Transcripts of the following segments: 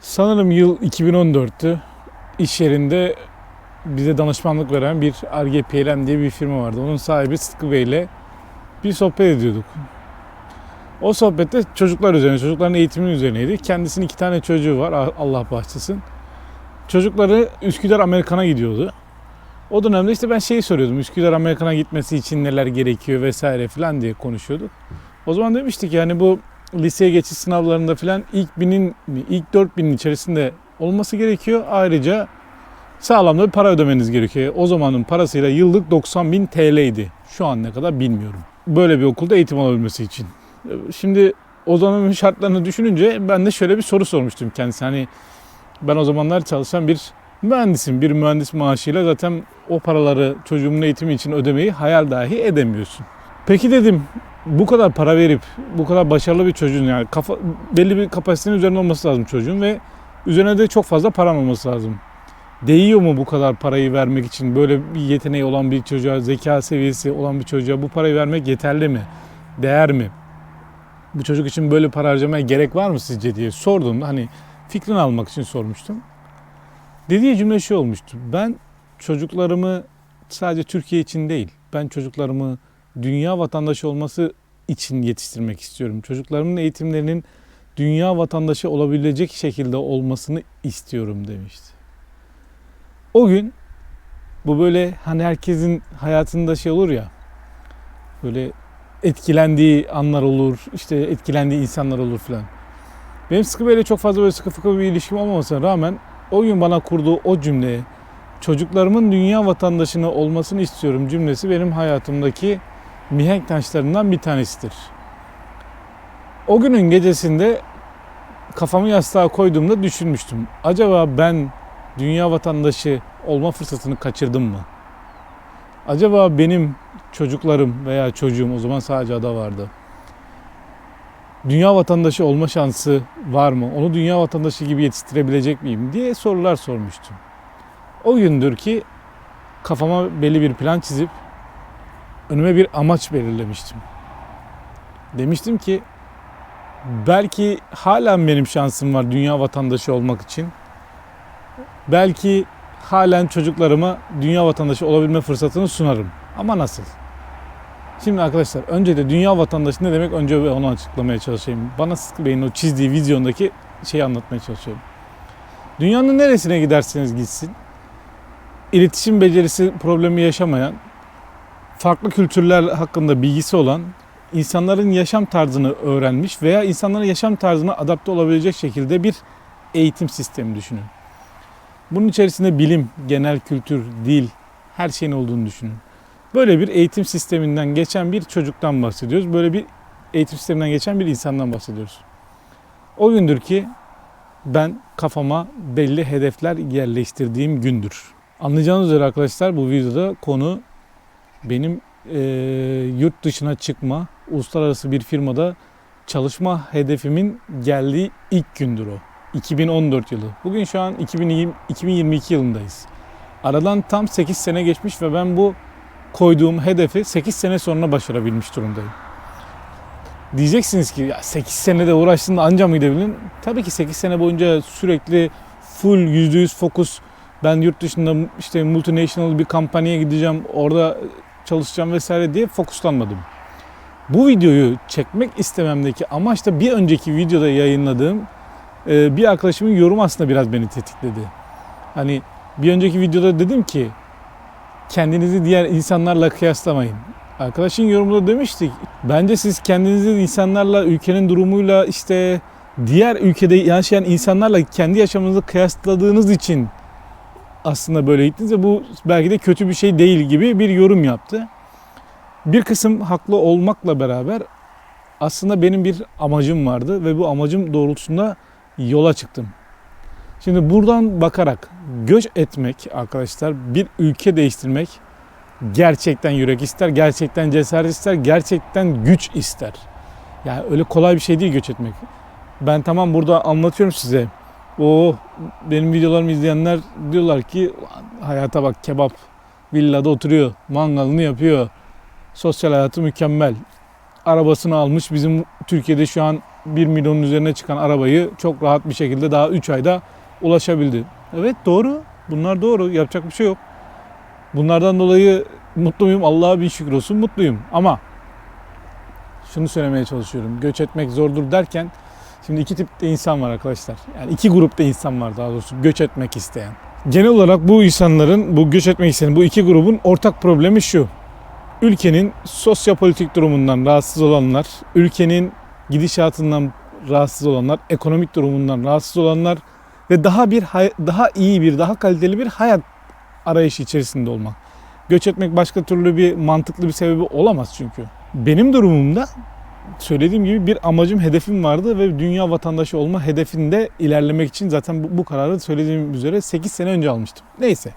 Sanırım yıl 2014'tü. İş yerinde bize danışmanlık veren bir Arge PLM diye bir firma vardı. Onun sahibi Sıtkı Bey ile bir sohbet ediyorduk. O sohbette çocuklar üzerine, çocukların eğitiminin üzerineydi. Kendisinin iki tane çocuğu var, Allah bağışlasın. Çocukları Üsküdar Amerikan'a gidiyordu. O dönemde işte ben şeyi soruyordum. Üsküdar Amerikan'a gitmesi için neler gerekiyor vesaire falan diye konuşuyorduk. O zaman demiştik yani bu liseye geçiş sınavlarında falan ilk binin, ilk 4000'in içerisinde olması gerekiyor. Ayrıca sağlam da bir para ödemeniz gerekiyor. O zamanın parasıyla yıllık 90 bin TL'ydi. Şu an ne kadar bilmiyorum. Böyle bir okulda eğitim alabilmesi için. Şimdi o zamanın şartlarını düşününce ben de şöyle bir soru sormuştum kendisine. Hani ben o zamanlar çalışan bir mühendisim. Bir mühendis maaşıyla zaten o paraları çocuğumun eğitimi için ödemeyi hayal dahi edemiyorsun. Peki dedim bu kadar para verip bu kadar başarılı bir çocuğun yani kafa, belli bir kapasitenin üzerinde olması lazım çocuğun ve üzerine de çok fazla paran olması lazım. Değiyor mu bu kadar parayı vermek için böyle bir yeteneği olan bir çocuğa, zeka seviyesi olan bir çocuğa bu parayı vermek yeterli mi? Değer mi? Bu çocuk için böyle para harcamaya gerek var mı sizce diye sorduğumda hani fikrini almak için sormuştum. Dediği cümle şu olmuştu. Ben çocuklarımı sadece Türkiye için değil, ben çocuklarımı dünya vatandaşı olması için yetiştirmek istiyorum. Çocuklarımın eğitimlerinin dünya vatandaşı olabilecek şekilde olmasını istiyorum demişti. O gün bu böyle hani herkesin hayatında şey olur ya böyle etkilendiği anlar olur, işte etkilendiği insanlar olur filan. Benim Sıkı Bey'le çok fazla böyle sıkı fıkı bir ilişkim olmamasına rağmen o gün bana kurduğu o cümle, çocuklarımın dünya vatandaşını olmasını istiyorum cümlesi benim hayatımdaki mihenk taşlarından bir tanesidir. O günün gecesinde kafamı yastığa koyduğumda düşünmüştüm. Acaba ben dünya vatandaşı olma fırsatını kaçırdım mı? Acaba benim çocuklarım veya çocuğum o zaman sadece ada vardı. Dünya vatandaşı olma şansı var mı? Onu dünya vatandaşı gibi yetiştirebilecek miyim diye sorular sormuştum. O gündür ki kafama belli bir plan çizip önüme bir amaç belirlemiştim. Demiştim ki belki halen benim şansım var dünya vatandaşı olmak için. Belki halen çocuklarıma dünya vatandaşı olabilme fırsatını sunarım. Ama nasıl? Şimdi arkadaşlar önce de dünya vatandaşı ne demek önce onu açıklamaya çalışayım. Bana Sıtkı Bey'in o çizdiği vizyondaki şeyi anlatmaya çalışıyorum. Dünyanın neresine giderseniz gitsin iletişim becerisi problemi yaşamayan, farklı kültürler hakkında bilgisi olan, insanların yaşam tarzını öğrenmiş veya insanların yaşam tarzına adapte olabilecek şekilde bir eğitim sistemi düşünün. Bunun içerisinde bilim, genel kültür, dil, her şeyin olduğunu düşünün. Böyle bir eğitim sisteminden geçen bir çocuktan bahsediyoruz. Böyle bir eğitim sisteminden geçen bir insandan bahsediyoruz. O gündür ki ben kafama belli hedefler yerleştirdiğim gündür. Anlayacağınız üzere arkadaşlar bu videoda konu benim e, yurt dışına çıkma, uluslararası bir firmada çalışma hedefimin geldiği ilk gündür o. 2014 yılı. Bugün şu an 2020, 2022 yılındayız. Aradan tam 8 sene geçmiş ve ben bu koyduğum hedefi 8 sene sonra başarabilmiş durumdayım. Diyeceksiniz ki ya 8 senede uğraştın da anca mı gidebildin? Tabii ki 8 sene boyunca sürekli full %100 fokus ben yurt dışında işte multinational bir kampanyaya gideceğim, orada çalışacağım vesaire diye fokuslanmadım. Bu videoyu çekmek istememdeki amaç da bir önceki videoda yayınladığım e, bir arkadaşımın yorum aslında biraz beni tetikledi. Hani bir önceki videoda dedim ki kendinizi diğer insanlarla kıyaslamayın. Arkadaşın yorumunda demiştik. Bence siz kendinizi insanlarla, ülkenin durumuyla işte diğer ülkede yaşayan insanlarla kendi yaşamınızı kıyasladığınız için aslında böyle gittiniz bu belki de kötü bir şey değil gibi bir yorum yaptı. Bir kısım haklı olmakla beraber aslında benim bir amacım vardı ve bu amacım doğrultusunda yola çıktım. Şimdi buradan bakarak göç etmek arkadaşlar bir ülke değiştirmek gerçekten yürek ister, gerçekten cesaret ister, gerçekten güç ister. Yani öyle kolay bir şey değil göç etmek. Ben tamam burada anlatıyorum size o benim videolarımı izleyenler diyorlar ki hayata bak kebap villada oturuyor, mangalını yapıyor. Sosyal hayatı mükemmel. arabasını almış. Bizim Türkiye'de şu an 1 milyonun üzerine çıkan arabayı çok rahat bir şekilde daha 3 ayda ulaşabildi. Evet doğru. Bunlar doğru. Yapacak bir şey yok. Bunlardan dolayı mutlu muyum? Allah'a bin şükür olsun mutluyum. Ama şunu söylemeye çalışıyorum. Göç etmek zordur derken şimdi iki tipte insan var arkadaşlar. Yani iki grupta insan var daha doğrusu göç etmek isteyen. Genel olarak bu insanların, bu göç etmek isteyen bu iki grubun ortak problemi şu. Ülkenin sosyopolitik durumundan rahatsız olanlar, ülkenin gidişatından rahatsız olanlar, ekonomik durumundan rahatsız olanlar ve daha bir daha iyi bir, daha kaliteli bir hayat arayışı içerisinde olmak. Göç etmek başka türlü bir mantıklı bir sebebi olamaz çünkü. Benim durumumda söylediğim gibi bir amacım, hedefim vardı ve dünya vatandaşı olma hedefinde ilerlemek için zaten bu, bu kararı söylediğim üzere 8 sene önce almıştım. Neyse.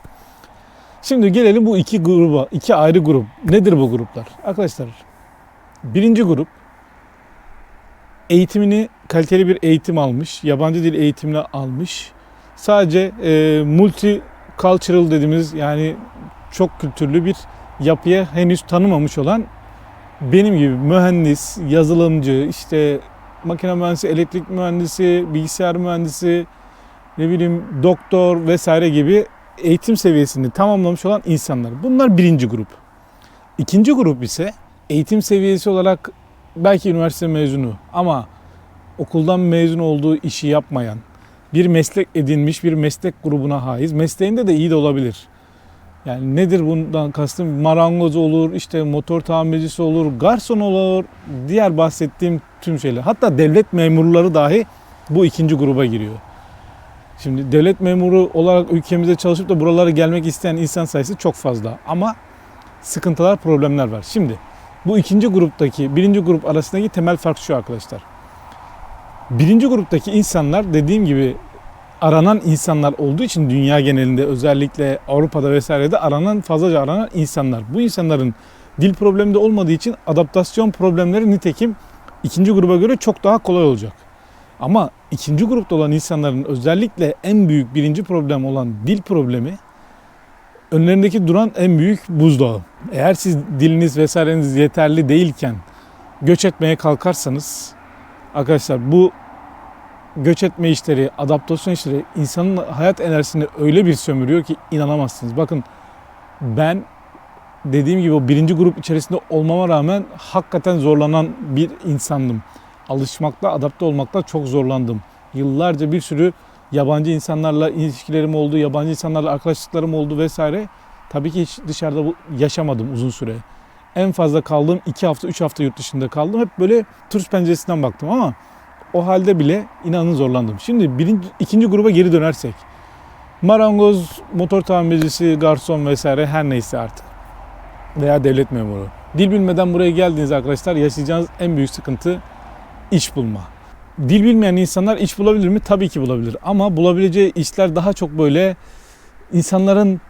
Şimdi gelelim bu iki gruba, iki ayrı grup. Nedir bu gruplar? Arkadaşlar, birinci grup eğitimini kaliteli bir eğitim almış, yabancı dil eğitimini almış. Sadece e, multicultural dediğimiz yani çok kültürlü bir yapıya henüz tanımamış olan benim gibi mühendis, yazılımcı, işte makine mühendisi, elektrik mühendisi, bilgisayar mühendisi, ne bileyim doktor vesaire gibi eğitim seviyesini tamamlamış olan insanlar. Bunlar birinci grup. İkinci grup ise eğitim seviyesi olarak belki üniversite mezunu ama okuldan mezun olduğu işi yapmayan, bir meslek edinmiş bir meslek grubuna haiz. Mesleğinde de iyi de olabilir. Yani nedir bundan kastım? Marangoz olur, işte motor tamircisi olur, garson olur, diğer bahsettiğim tüm şeyler. Hatta devlet memurları dahi bu ikinci gruba giriyor. Şimdi devlet memuru olarak ülkemize çalışıp da buralara gelmek isteyen insan sayısı çok fazla. Ama sıkıntılar, problemler var. Şimdi bu ikinci gruptaki, birinci grup arasındaki temel fark şu arkadaşlar. Birinci gruptaki insanlar dediğim gibi aranan insanlar olduğu için dünya genelinde özellikle Avrupa'da vesairede aranan fazlaca aranan insanlar. Bu insanların dil problemi de olmadığı için adaptasyon problemleri nitekim ikinci gruba göre çok daha kolay olacak. Ama ikinci grupta olan insanların özellikle en büyük birinci problem olan dil problemi önlerindeki duran en büyük buzdağı. Eğer siz diliniz vesaireniz yeterli değilken göç etmeye kalkarsanız arkadaşlar bu göç etme işleri, adaptasyon işleri insanın hayat enerjisini öyle bir sömürüyor ki inanamazsınız. Bakın ben dediğim gibi o birinci grup içerisinde olmama rağmen hakikaten zorlanan bir insandım. Alışmakta, adapte olmakta çok zorlandım. Yıllarca bir sürü yabancı insanlarla ilişkilerim oldu, yabancı insanlarla arkadaşlıklarım oldu vesaire. Tabii ki hiç dışarıda yaşamadım uzun süre. En fazla kaldığım 2 hafta, 3 hafta yurt dışında kaldım. Hep böyle turist penceresinden baktım ama o halde bile inanın zorlandım. Şimdi birinci, ikinci gruba geri dönersek. Marangoz, motor tamircisi, garson vesaire her neyse artık. Veya devlet memuru. Dil bilmeden buraya geldiğiniz arkadaşlar yaşayacağınız en büyük sıkıntı iş bulma. Dil bilmeyen insanlar iş bulabilir mi? Tabii ki bulabilir. Ama bulabileceği işler daha çok böyle insanların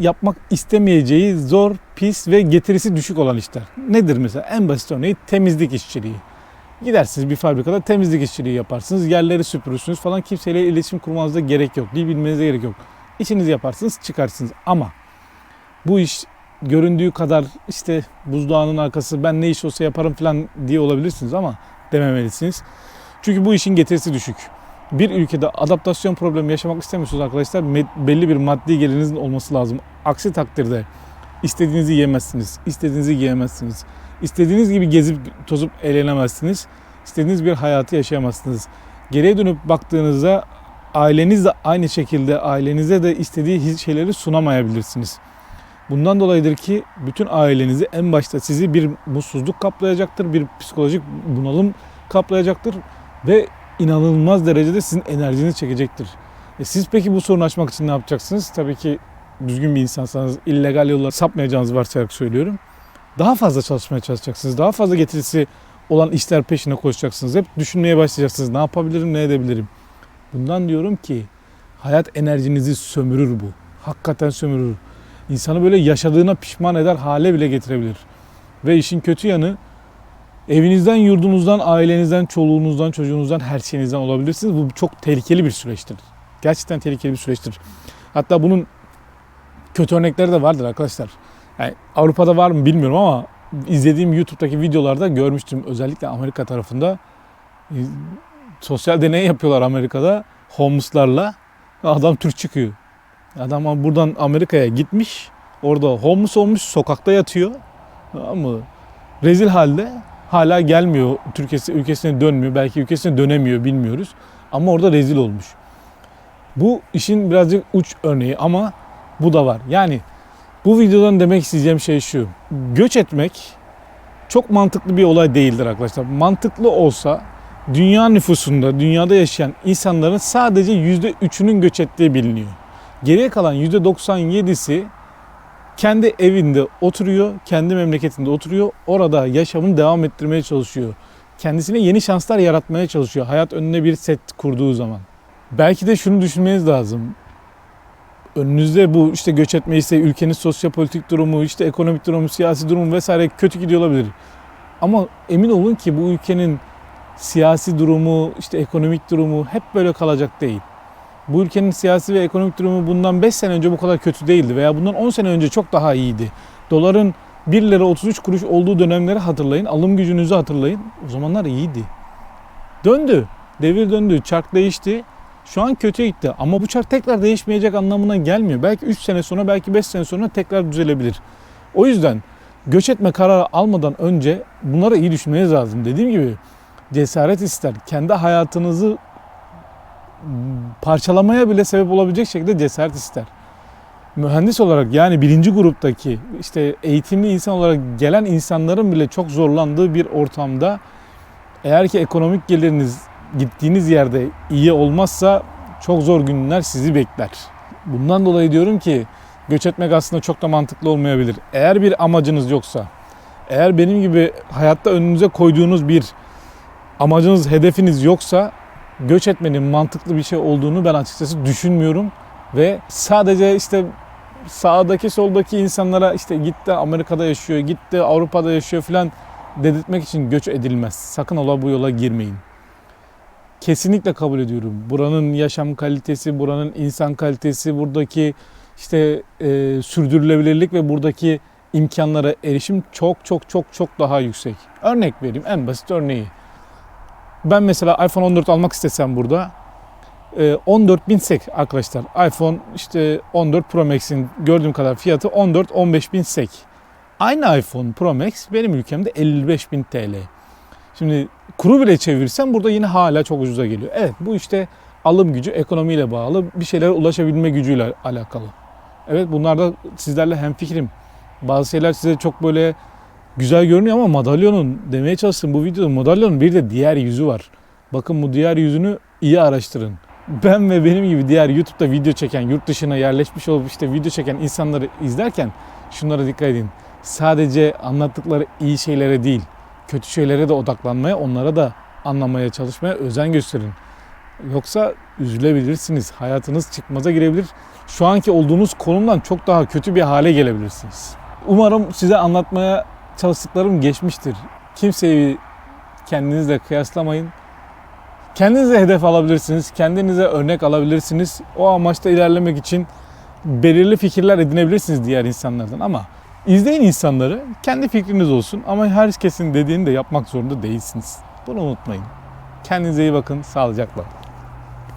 yapmak istemeyeceği zor, pis ve getirisi düşük olan işler. Nedir mesela? En basit örneği temizlik işçiliği. Gidersiniz bir fabrikada temizlik işçiliği yaparsınız. Yerleri süpürürsünüz falan. Kimseyle iletişim kurmanıza gerek yok. Dil bilmenize gerek yok. İşinizi yaparsınız çıkarsınız. Ama bu iş göründüğü kadar işte buzdağının arkası ben ne iş olsa yaparım falan diye olabilirsiniz ama dememelisiniz. Çünkü bu işin getirisi düşük. Bir ülkede adaptasyon problemi yaşamak istemiyorsunuz arkadaşlar belli bir maddi gelirinizin olması lazım. Aksi takdirde istediğinizi yemezsiniz, istediğinizi giyemezsiniz. İstediğiniz gibi gezip tozup eğlenemezsiniz. İstediğiniz bir hayatı yaşayamazsınız. Geriye dönüp baktığınızda aileniz de aynı şekilde ailenize de istediği şeyleri sunamayabilirsiniz. Bundan dolayıdır ki bütün ailenizi en başta sizi bir mutsuzluk kaplayacaktır, bir psikolojik bunalım kaplayacaktır ve inanılmaz derecede sizin enerjinizi çekecektir. E siz peki bu sorunu aşmak için ne yapacaksınız? Tabii ki düzgün bir insansanız illegal yollara sapmayacağınızı varsayarak söylüyorum. Daha fazla çalışmaya çalışacaksınız. Daha fazla getirisi olan işler peşine koşacaksınız. Hep düşünmeye başlayacaksınız. Ne yapabilirim, ne edebilirim? Bundan diyorum ki hayat enerjinizi sömürür bu. Hakikaten sömürür. İnsanı böyle yaşadığına pişman eder hale bile getirebilir. Ve işin kötü yanı evinizden, yurdunuzdan, ailenizden, çoluğunuzdan, çocuğunuzdan, her şeyinizden olabilirsiniz. Bu çok tehlikeli bir süreçtir. Gerçekten tehlikeli bir süreçtir. Hatta bunun kötü örnekleri de vardır arkadaşlar. Yani Avrupa'da var mı bilmiyorum ama izlediğim YouTube'daki videolarda görmüştüm. Özellikle Amerika tarafında e, sosyal deney yapıyorlar Amerika'da homeless'larla. Adam Türk çıkıyor. Adam buradan Amerika'ya gitmiş. Orada homeless olmuş, sokakta yatıyor. Ama rezil halde hala gelmiyor. Türkiye'si ülkesine dönmüyor. Belki ülkesine dönemiyor bilmiyoruz. Ama orada rezil olmuş. Bu işin birazcık uç örneği ama bu da var. Yani bu videodan demek isteyeceğim şey şu. Göç etmek çok mantıklı bir olay değildir arkadaşlar. Mantıklı olsa dünya nüfusunda, dünyada yaşayan insanların sadece %3'ünün göç ettiği biliniyor. Geriye kalan %97'si kendi evinde oturuyor, kendi memleketinde oturuyor. Orada yaşamını devam ettirmeye çalışıyor. Kendisine yeni şanslar yaratmaya çalışıyor. Hayat önüne bir set kurduğu zaman. Belki de şunu düşünmeniz lazım. Önünüzde bu işte göç etme isteği, ülkenin sosyopolitik durumu, işte ekonomik durumu, siyasi durumu vesaire kötü gidiyor olabilir. Ama emin olun ki bu ülkenin siyasi durumu, işte ekonomik durumu hep böyle kalacak değil. Bu ülkenin siyasi ve ekonomik durumu bundan 5 sene önce bu kadar kötü değildi veya bundan 10 sene önce çok daha iyiydi. Doların 1 lira 33 kuruş olduğu dönemleri hatırlayın, alım gücünüzü hatırlayın. O zamanlar iyiydi. Döndü, devir döndü, çark değişti. Şu an kötüye gitti ama bu çark tekrar değişmeyecek anlamına gelmiyor. Belki 3 sene sonra, belki 5 sene sonra tekrar düzelebilir. O yüzden göç etme kararı almadan önce bunları iyi düşünmeniz lazım. Dediğim gibi cesaret ister. Kendi hayatınızı parçalamaya bile sebep olabilecek şekilde cesaret ister. Mühendis olarak yani birinci gruptaki işte eğitimli insan olarak gelen insanların bile çok zorlandığı bir ortamda eğer ki ekonomik geliriniz gittiğiniz yerde iyi olmazsa çok zor günler sizi bekler. Bundan dolayı diyorum ki göç etmek aslında çok da mantıklı olmayabilir. Eğer bir amacınız yoksa, eğer benim gibi hayatta önünüze koyduğunuz bir amacınız, hedefiniz yoksa göç etmenin mantıklı bir şey olduğunu ben açıkçası düşünmüyorum ve sadece işte sağdaki soldaki insanlara işte gitti Amerika'da yaşıyor, gitti Avrupa'da yaşıyor falan dedirtmek için göç edilmez. Sakın ola bu yola girmeyin. Kesinlikle kabul ediyorum. Buranın yaşam kalitesi, buranın insan kalitesi, buradaki işte e, sürdürülebilirlik ve buradaki imkanlara erişim çok çok çok çok daha yüksek. Örnek vereyim en basit örneği. Ben mesela iPhone 14 almak istesem burada 14 bin sek arkadaşlar. iPhone işte 14 Pro Max'in gördüğüm kadar fiyatı 14-15 bin sek. Aynı iPhone Pro Max benim ülkemde 55 bin TL. Şimdi kuru bile çevirsem burada yine hala çok ucuza geliyor. Evet bu işte alım gücü ekonomiyle bağlı bir şeylere ulaşabilme gücüyle alakalı. Evet bunlar da sizlerle hemfikirim. Bazı şeyler size çok böyle güzel görünüyor ama madalyonun demeye çalıştım bu videoda madalyonun bir de diğer yüzü var. Bakın bu diğer yüzünü iyi araştırın. Ben ve benim gibi diğer YouTube'da video çeken, yurt dışına yerleşmiş olup işte video çeken insanları izlerken şunlara dikkat edin. Sadece anlattıkları iyi şeylere değil, kötü şeylere de odaklanmaya, onlara da anlamaya çalışmaya özen gösterin. Yoksa üzülebilirsiniz. Hayatınız çıkmaza girebilir. Şu anki olduğunuz konumdan çok daha kötü bir hale gelebilirsiniz. Umarım size anlatmaya çalıştıklarım geçmiştir. Kimseyi kendinizle kıyaslamayın. Kendinize hedef alabilirsiniz, kendinize örnek alabilirsiniz. O amaçta ilerlemek için belirli fikirler edinebilirsiniz diğer insanlardan ama izleyin insanları, kendi fikriniz olsun ama herkesin dediğini de yapmak zorunda değilsiniz. Bunu unutmayın. Kendinize iyi bakın, sağlıcakla.